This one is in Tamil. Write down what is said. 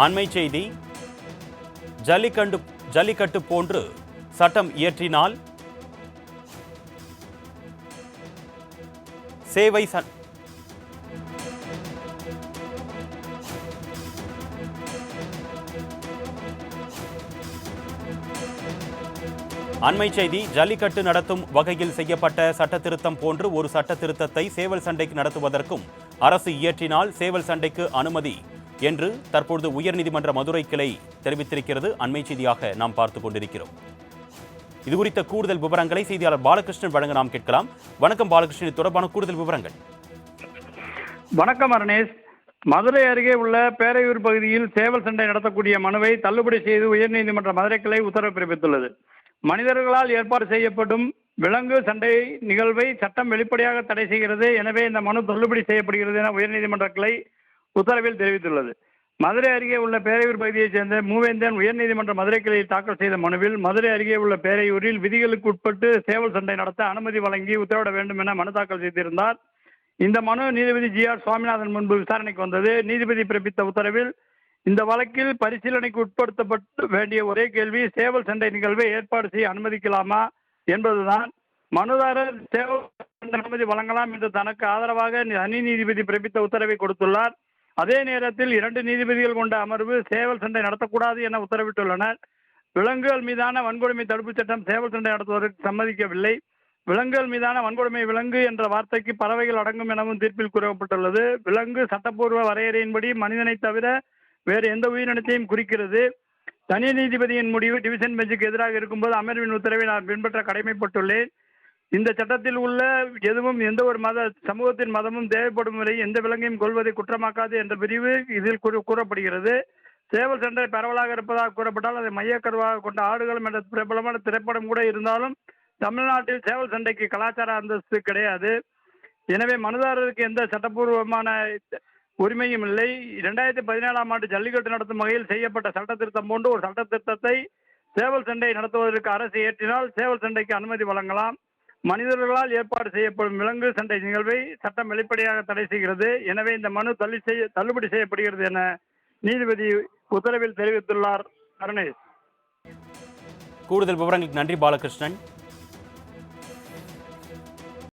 அண்மை செய்தி. ஜல்லிக்கட்டு ஜல்லிக்கட்டு போன்று சட்டம் இயற்றினால் சேவை ச அண்மை செய்தி ஜல்லிக்கட்டு நடத்தும் வகையில் செய்யப்பட்ட சட்ட திருத்தம் போன்று ஒரு சட்ட திருத்தத்தை சேவல் சண்டைக்கு நடத்துவதற்கும் அரசு இயற்றினால் சேவல் சண்டைக்கு அனுமதி. என்று தற்பொழுது உயர்நீதிமன்ற மதுரை கிளை தெரிவித்திருக்கிறது. அண்மை செய்தியாக நாம் பார்த்துக் கொண்டிருக்கிறோம். இது குறித்த கூடுதல் விவரங்களை செய்தியாளர் பாலகிருஷ்ணன் வழங்க நாம் கேட்கலாம். வணக்கம் பாலகிருஷ்ணன் இது தொடர்பான கூடுதல் விவரங்கள். வணக்கம் அருணேஷ். மதுரை அருகே உள்ள பேரையூர் பகுதியில் சேவல் சண்டை நடத்தக்கூடிய மனுவை தள்ளுபடி செய்து உயர்நீதிமன்ற மதுரை கிளை உத்தரவு பிறப்பித்துள்ளது. மனிதர்களால் ஏற்பாடு செய்யப்படும் விலங்கு சண்டை நிகழ்வை சட்டம் வெளிப்படையாக தடை செய்கிறது. எனவே இந்த மனு தள்ளுபடி செய்யப்படுகிறது என உயர்நீதிமன்ற கிளை உத்தரவில் தெரிவித்துள்ளது. மதுரை அருகே உள்ள பேரையூர் பகுதியைச் சேர்ந்த மூவேந்தன் உயர்நீதிமன்ற மதுரை கிளையில் தாக்கல் செய்த மனுவில் மதுரை அருகே உள்ள பேரையூரில் விதிகளுக்கு உட்பட்டு சேவல் சண்டை நடத்த அனுமதி வழங்கி உத்தரவிட வேண்டும் என மனு தாக்கல் செய்திருந்தார். இந்த மனு நீதிபதி ஜி ஆர் சுவாமிநாதன் முன்பு விசாரணைக்கு வந்தது. நீதிபதி பிறப்பித்த உத்தரவில் இந்த வழக்கில் பரிசீலனைக்கு உட்படுத்தப்பட்டு வேண்டிய ஒரே கேள்வி சேவல் சண்டை நிகழ்வை ஏற்பாடு செய்ய அனுமதிக்கலாமா என்பதுதான். மனுதாரர் சேவல் அனுமதி வழங்கலாம் என்று தனக்கு ஆதரவாக தனி நீதிபதி பிறப்பித்த உத்தரவை கொடுத்துள்ளார். அதே நேரத்தில் இரண்டு நீதிபதிகள் கொண்ட அமர்வு சேவல் சண்டை நடத்தக்கூடாது என உத்தரவிட்டுள்ளனர். விலங்குகள் மீதான வன்கொடுமை தடுப்புச் சட்டம் சேவல் சண்டை நடத்துவதற்கு சம்மதிக்கவில்லை. விலங்குகள் மீதான வன்கொடுமை விலங்கு என்ற வார்த்தைக்கு பறவைகள் அடங்கும் எனவும் தீர்ப்பில் கூறப்பட்டுள்ளது. விலங்கு சட்டப்பூர்வ வரையறையின்படி மனிதனை தவிர வேறு எந்த உயிரினத்தையும் குறிக்கிறது. தனி நீதிபதியின் முடிவு டிவிஷன் பெஞ்சுக்கு எதிராக இருக்கும்போது அமர்வின் உத்தரவை நான் பின்பற்ற கடமைப்பட்டுள்ளேன். இந்த சட்டத்தில் உள்ள எதுவும் எந்த ஒரு மத சமூகத்தின் மதமும் தேவைப்படும் வரை எந்த விலங்கையும் கொள்வதை குற்றமாக்காது என்ற பிரிவு இதில் கூறப்படுகிறது. சேவல் சண்டை பரவலாக இருப்பதாக கூறப்பட்டால் அதை மையக்கருவாக கொண்ட ஆடுகளும் என்ற பிரபலமான திரைப்படம் கூட இருந்தாலும் தமிழ்நாட்டில் சேவல் சண்டைக்கு கலாச்சார அந்தஸ்து கிடையாது. எனவே மனுதாரருக்கு எந்த சட்டப்பூர்வமான உரிமையும் இல்லை. இரண்டாயிரத்தி பதினேழாம் ஆண்டு ஜல்லிக்கட்டு நடத்தும் வகையில் செய்யப்பட்ட சட்ட திருத்தம் போன்று ஒரு சட்ட திருத்தத்தை சேவல் சண்டை நடத்துவதற்கு அரசு ஏற்றினால் சேவல் சண்டைக்கு அனுமதி வழங்கலாம். மனிதர்களால் ஏற்பாடு செய்யப்படும் விலங்கு சண்டை நிகழ்வை சட்டம் வெளிப்படையாக தடை செய்கிறது. எனவே இந்த மனு தள்ளி செய்ய தள்ளுபடி செய்யப்படுகிறது என நீதிபதி உத்தரவில் தெரிவித்துள்ளார் கருணேஷ் கூடுதல் விவரங்களுக்கு நன்றி பாலகிருஷ்ணன்.